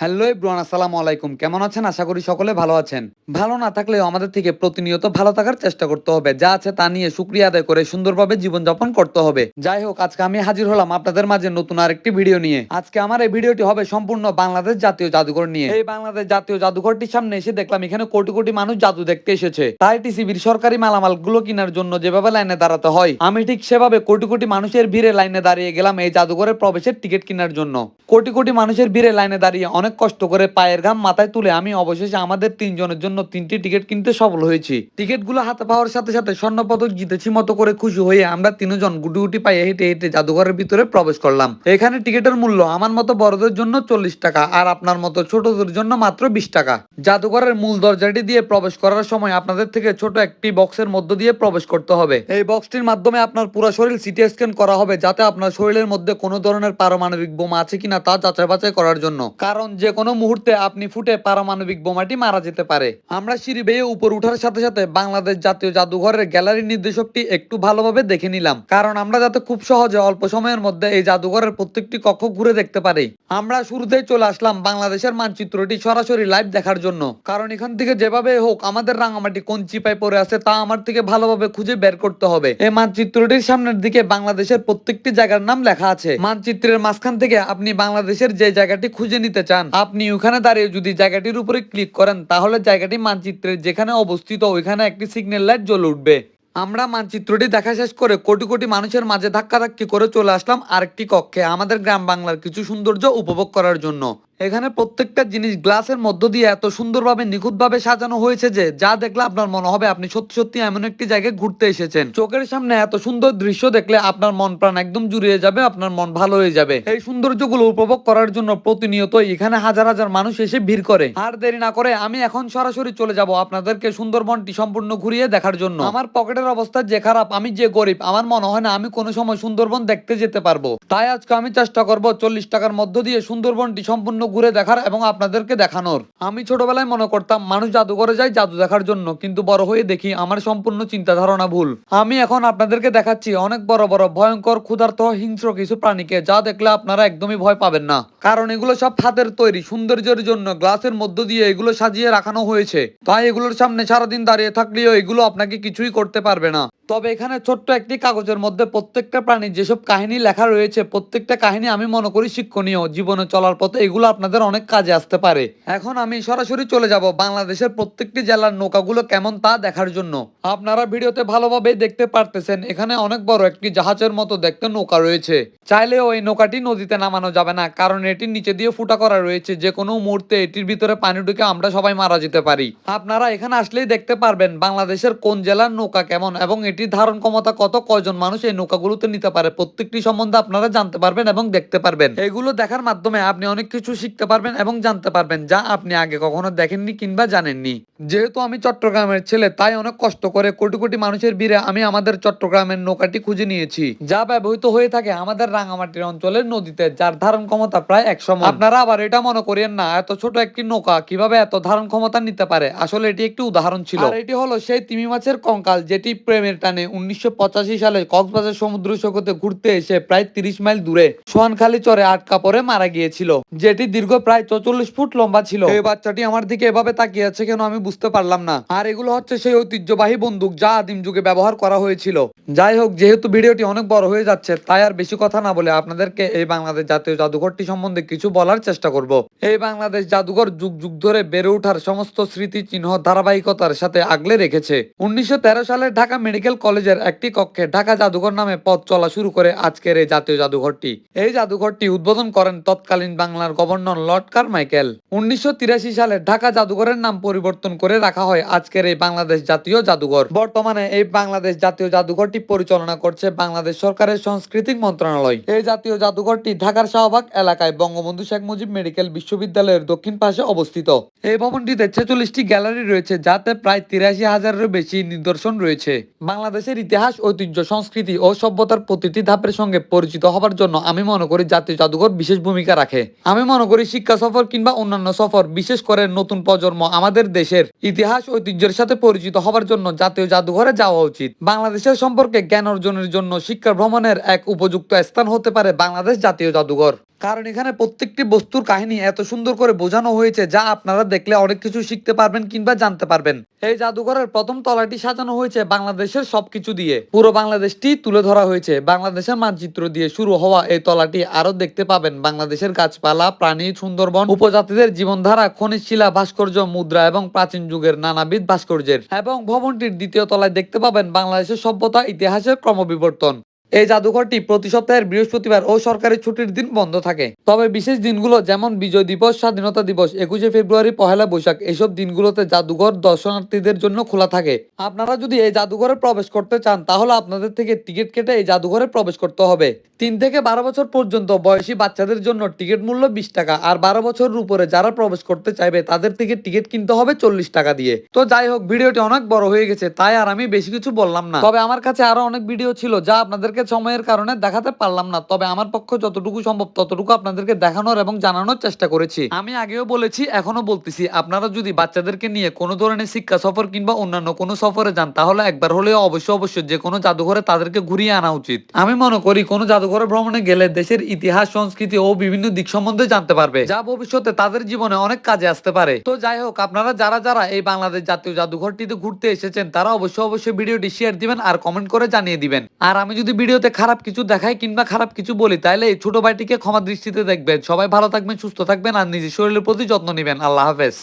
Hello everyone, আসসালামু আলাইকুম। কেমন আছেন? আশা করি সকলে ভালো আছেন। ভালো না থাকলেও আমাদের থেকে প্রতিনিয়ত ভালো থাকার চেষ্টা করতে হবে। যা আছে তা নিয়ে শুক্রিয়া আদায় করে সুন্দরভাবে জীবনযাপন করতে হবে। যাই হোক, আজকে আমি হাজির হলাম আপনাদের মাঝে নতুন আরেকটি ভিডিও নিয়ে। আজকে আমার এই ভিডিওটি হবে সম্পূর্ণ বাংলাদেশ জাতীয় জাদুঘর নিয়ে। এই বাংলাদেশ জাতীয় জাদুঘরটির সামনে এসে দেখলাম এখানে কোটি কোটি মানুষ জাদু দেখতে এসেছে। তাই টিসিবির সরকারি মালামালগুলো কেনার জন্য যেভাবে লাইনে দাঁড়াতে হয়, আমি ঠিক সেভাবে কোটি কোটি মানুষের ভিড়ে লাইনে দাঁড়িয়ে গেলাম এই জাদুঘরের প্রবেশের টিকিট কেনার জন্য। কোটি কোটি মানুষের ভিড়ে লাইনে দাঁড়িয়ে অনেক কষ্ট করে পায়ের ঘাম মাথায় তুলে আমি অবশেষে আমাদের তিনজনের জন্য তিনটি টিকিট কিনতে সফল হয়েছি। টিকিটগুলো হাতে পাওয়ার সাথে সাথে স্বর্ণপদক জিতেছি মতো করে খুশি হয়ে আমরা তিনজন গুটি গুটি পায়ে হেঁটে হেঁটে জাদুঘরের ভিতরে প্রবেশ করলাম। এখানে টিকিটের মূল্য আমার মতো বড়দের জন্য চল্লিশ টাকা আর আপনার মতো ছোটদের জন্য মাত্র বিশ টাকা। জাদুঘরের মূল দরজাটি দিয়ে প্রবেশ করার সময় আপনাদের থেকে ছোট একটি বক্সের মধ্য দিয়ে প্রবেশ করতে হবে। এই বক্সটির মাধ্যমে আপনার পুরো শরীর সিটি স্ক্যান করা হবে যাতে আপনার শরীরের মধ্যে কোনো ধরনের পারমাণবিক বোমা আছে কিনা তা যাচাই বাছাই করার জন্য। কারণ যে কোনো মুহূর্তে আপনি ফুটে পারমাণবিক বোমাটি মারা যেতে পারে। আমরা সিঁড়ি বেয়ে উপর উঠার সাথে সাথে বাংলাদেশ জাতীয় জাদুঘরের গ্যালারি নির্দেশকটি একটু ভালোভাবে দেখে নিলাম। কারণ আমরা যাতে খুব সহজে অল্প সময়ের মধ্যে এই জাদুঘরের প্রত্যেকটি কক্ষ ঘুরে দেখতে পারি। আমরা শুরুতেই চলে আসলাম বাংলাদেশের মানচিত্রটি সরাসরি লাইভ দেখার জন্য। কারণ এখান থেকে যেভাবে হোক আমাদের রাঙামাটি কোন চিপায় পড়ে আছে তা আমার থেকে ভালোভাবে খুঁজে বের করতে হবে। এই মানচিত্রটির সামনের দিকে বাংলাদেশের প্রত্যেকটি জায়গার নাম লেখা আছে। মানচিত্রের মাঝখান থেকে আপনি বাংলাদেশের যে জায়গাটি খুঁজে নিতে চান আপনি ওখানে দাঁড়িয়ে যদি জায়গাটির উপরে ক্লিক করেন, তাহলে জায়গাটি মানচিত্রের যেখানে অবস্থিত, ওইখানে একটি সিগন্যাল লাইট জ্বলে উঠবে। আমরা মানচিত্রটি দেখা শেষ করে কোটি কোটি মানুষের মাঝে ধাক্কাধাক্কি করে চলে আসলাম আরেকটি কক্ষে, আমাদের গ্রাম বাংলার কিছু সৌন্দর্য উপভোগ করার জন্য। এখানে প্রত্যেকটা জিনিস গ্লাসের মধ্য দিয়ে এত সুন্দরভাবে, নিখুঁতভাবে সাজানো হয়েছে যে, যা দেখলে আপনার মনে হবে আপনি সত্যি সত্যি এমন একটি জায়গায় ঘুরতে এসেছেন। চোখের সামনে এত সুন্দর দৃশ্য দেখলে আপনার মন প্রাণ একদম জুড়িয়ে যাবে, আপনার মন ভালো হয়ে যাবে। এই সৌন্দর্যগুলো উপভোগ করার জন্য প্রতিনিয়ত এখানে হাজার হাজার মানুষ এসে ভিড় করে। আর দেরি না করে আমি এখন সরাসরি চলে যাব আপনাদেরকে সুন্দরবনটি সম্পূর্ণ ঘুরিয়ে দেখার জন্য। আমার পকেটের অবস্থা যে খারাপ, আমি যে গরিব, আমার মনে হয় না আমি কোনো সময় সুন্দরবন দেখতে যেতে পারব। তাই আজকে আমি চেষ্টা করব চল্লিশ টাকার মধ্য দিয়ে সুন্দরবনটি সম্পূর্ণ ঘুরে দেখার এবং আপনাদেরকে দেখানোর। আমি ছোটবেলায় মনে করতাম, মানুষ জাদুঘরে যায় জাদু দেখার জন্য, কিন্তু বড় হয়ে দেখি আমার সম্পূর্ণ চিন্তা ধারণা ভুল। আমি এখন আপনাদেরকে দেখাচ্ছি অনেক বড় বড় ভয়ঙ্কর, ক্ষুধার্ত, হিংস্র কিছু প্রাণীকে, যা দেখলে আপনারা একদমই ভয় পাবেন না। কারণ এগুলো সব হাতের তৈরি, সৌন্দর্যের জন্য, গ্লাসের মধ্য দিয়ে এগুলো সাজিয়ে রাখানো হয়েছে। তাই এগুলোর সামনে সারাদিন দাঁড়িয়ে থাকলেও এগুলো আপনাকে কিছুই করতে পারবে না। তবে এখানে ছোট্ট একটি কাগজের মধ্যে প্রত্যেকটা প্রাণীর যেসব কাহিনী লেখা রয়েছে, প্রত্যেকটা কাহিনী আমি মনে করি শিক্ষণীয়। জীবনে চলার পথে এগুলো আপনাদের অনেক কাজে আসতে পারে। এখন আমি সরাসরি চলে যাব বাংলাদেশের প্রত্যেকটি জেলার নৌকাগুলো কেমন তা দেখার জন্য। আপনারা ভিডিওতে ভালোভাবে দেখতে পারতেছেন, এখানে অনেক বড় একটি জাহাজের মতো দেখতে নৌকা রয়েছে। চাইলেও এই নৌকাটি নদীতে নামানো যাবে না, কারণ এটির নিচে দিয়ে ফুটা করা রয়েছে। যে কোনো মুহূর্তে এটির ভিতরে পানি ঢুকে আমরা সবাই মারা যেতে পারি। আপনারা এখানে আসলেই দেখতে পারবেন বাংলাদেশের কোন জেলার নৌকা কেমন এবং এটির ধারণ ক্ষমতা কত, কয়জন মানুষ এই নৌকাগুলোতে নিতে পারে। প্রত্যেকটি সম্বন্ধে আপনারা জানতে পারবেন এবং দেখতে পারবেন। এগুলো দেখার মাধ্যমে আপনি অনেক কিছু শিখতে পারবেন এবং জানতে পারবেন, যা আপনি আগে কখনো দেখেননি কিংবা জানেননি। যেহেতু আমি চট্টগ্রামের ছেলে, তাই অনেক কষ্ট করে কোটি কোটি মানুষের ভিড়ে আমি আমাদের চট্টগ্রামের নৌকাটি খুঁজে নিয়েছি, যা ব্যবহৃত হয়ে থাকে আমাদের রাঙামাটির অঞ্চলের নদীতে, যার ধারণ ক্ষমতা প্রায় একশো আপনারা আবার এটা মনে করেন না, এত ছোট একটি নৌকা কীভাবে এত ধারণ ক্ষমতা নিতে পারে? আসলে এটি একটি উদাহরণ ছিল। আর এটি হলো সেই তিমি মাছের কঙ্কাল, যেটি প্রেমের টানে উনিশশো পঁচাশি সালে কক্সবাজার সমুদ্র সৈকতে ঘুরতে এসে প্রায় তিরিশ মাইল দূরে সোয়ানখালী চরে আটকা পরে মারা গিয়েছিল, যেটি দীর্ঘ প্রায় চৌচল্লিশ ফুট লম্বা ছিল। এই বাচ্চাটি আমার দিকে এভাবে তাকিয়ে আছে কেন আমি বুঝতে পারলাম না। আর এগুলো হচ্ছে সেই ঐতিহ্যবাহী বন্দুক যা আদিম যুগে ব্যবহার করা হয়েছিল। যাই হোক, যেহেতু ভিডিওটি অনেক বড় হয়ে যাচ্ছে, তাই আর বেশি কথা না বলে আপনাদেরকে এই বাংলাদেশ জাতীয় জাদুঘরটি সম্বন্ধে কিছু বলার চেষ্টা করব। এই বাংলাদেশ জাদুঘর যুগ যুগ ধরে বেড়ে ওঠার সমস্ত স্মৃতি চিহ্ন ধারাবাহিকতার সাথে আগলে রেখেছে। উনিশশো সালে ঢাকা মেডিকেল কলেজের একটি কক্ষে ঢাকা জাদুঘর নামে পথ চলা শুরু করে আজকের এই জাতীয় জাদুঘরটি। এই জাদুঘরটি উদ্বোধন করেন তৎকালীন বাংলার গভর্নর লর্ড কারমাইকেল উনিশশো তিরাশি সালে ঢাকা জাদুঘরের নাম পরিবর্তন করে রাখা হয় আজকের এই বাংলাদেশ জাতীয় জাদুঘর। বর্তমানে এই বাংলাদেশ জাতীয় জাদুঘরটি পরিচালনা করছে বাংলাদেশ সরকারের সাংস্কৃতিক মন্ত্রণালয়। এই জাতীয় জাদুঘরটি ঢাকার শাহবাগ এলাকায় বঙ্গবন্ধু শেখ মুজিব মেডিকেল বিশ্ববিদ্যালয়ের দক্ষিণ পাশে অবস্থিত। এই ভবনটিতে ছেচল্লিশটি গ্যালারি রয়েছে, যাতে প্রায় তিরাশি হাজারেরও বেশি নিদর্শন রয়েছে। বাংলাদেশের ইতিহাস, ঐতিহ্য, সংস্কৃতি ও সভ্যতার প্রতিটি ধাপের সঙ্গে পরিচিত হবার জন্য আমি মনে করি জাতীয় জাদুঘর বিশেষ ভূমিকা রাখে। আমি মনে করি শিক্ষা সফর কিংবা অন্যান্য সফর, বিশেষ করে নতুন প্রজন্ম আমাদের দেশের ইতিহাস, ঐতিহ্যের সাথে পরিচিত হবার জন্য জাতীয় জাদুঘরে যাওয়া উচিত। বাংলাদেশের সম্পর্কে জ্ঞান অর্জনের জন্য শিক্ষা ভ্রমণের এক উপযুক্ত স্থান হতে পারে বাংলাদেশ জাতীয় জাদুঘর। কারণ এখানে প্রত্যেকটি বস্তুর কাহিনী এত সুন্দর করে বোঝানো হয়েছে যা আপনারা দেখলে অনেক কিছু শিখতে পারবেন কিংবা জানতে পারবেন। এই জাদুঘরের প্রথম তলাটি সাজানো হয়েছে বাংলাদেশের সবকিছু দিয়ে। পুরো বাংলাদেশটি তুলে ধরা হয়েছে। বাংলাদেশের মানচিত্র দিয়ে শুরু হওয়া এই তলাটি আরও দেখতে পাবেন। বাংলাদেশের গাছপালা, প্রাণী, সুন্দরবন, উপজাতিদের জীবনধারা, খনিজ শিলা, ভাস্কর্য, মুদ্রা এবং প্রাচীন যুগের নানাবিধ ভাস্কর্যের। এবং ভবনটির দ্বিতীয় তলায় দেখতে পাবেন বাংলাদেশের সভ্যতা, ইতিহাসের ক্রমবিবর্তন। এই জাদুঘরটি প্রতি সপ্তাহের বৃহস্পতিবার ও সরকারি ছুটির দিন বন্ধ থাকে। তবে বিশেষ দিনগুলো যেমন বিজয় দিবস, স্বাধীনতা দিবস, একুশে ফেব্রুয়ারি, পহেলা বৈশাখ, এসব দিনগুলোতে জাদুঘর দর্শনার্থীদের জন্য খোলা থাকে। আপনারা যদি এই জাদুঘরে প্রবেশ করতে চান, তাহলে আপনাদের থেকে টিকিট কেটে এই জাদুঘরে প্রবেশ করতে হবে। তিন থেকে বারো বছর পর্যন্ত বয়সী বাচ্চাদের জন্য টিকিট মূল্য বিশ টাকা, আর বারো বছরের উপরে যারা প্রবেশ করতে চাইবে, তাদের থেকে টিকিট কিনতে হবে চল্লিশ টাকা দিয়ে। তো যাই হোক, ভিডিওটি অনেক বড় হয়ে গেছে, তাই আর আমি বেশি কিছু বললাম না। তবে আমার কাছে আরও অনেক ভিডিও ছিল, যা আপনাদেরকে সময়ের কারণে দেখাতে পারলাম না। তবে আমার পক্ষে যতটুকু সম্ভব, ততটুকু আপনাদেরকে দেখানোর এবং জানানোর চেষ্টা করেছি। আমি আগেও বলেছি এখনও বলতেছি, আপনারা যদি বাচ্চাদেরকে নিয়ে কোনো ধরনের শিক্ষা সফর কিংবা অন্যান্য কোনো সফরে যান, তাহলে একবার হলেও অবশ্যই অবশ্যই যে কোনো জাদুঘরে তাদেরকে ঘুরিয়ে আনা উচিত। আমি মনে করি, কোনো জাদুঘরে ভ্রমণে গেলে দেশের ইতিহাস, সংস্কৃতি ও বিভিন্ন দিক সম্বন্ধে জানতে পারবে, যা ভবিষ্যতে তাদের জীবনে অনেক কাজে আসতে পারে। তো যাই হোক, আপনারা যারা যারা এই বাংলাদেশ জাতীয় জাদুঘরটিতে ঘুরতে এসেছেন, তারা অবশ্যই অবশ্যই ভিডিওটি শেয়ার দিবেন আর কমেন্ট করে জানিয়ে দিবেন। আর আমি যদি ভিডিওতে খারাপ কিছু দেখাই কিংবা খারাপ কিছু বলি, তাহলে এই ছোট ভাইটিকে ক্ষমা দৃষ্টিতে দেখবেন। সবাই ভালো থাকবেন, সুস্থ থাকবেন, আর নিজের শরীরের প্রতি যত্ন নেবেন। আল্লাহ হাফেজ।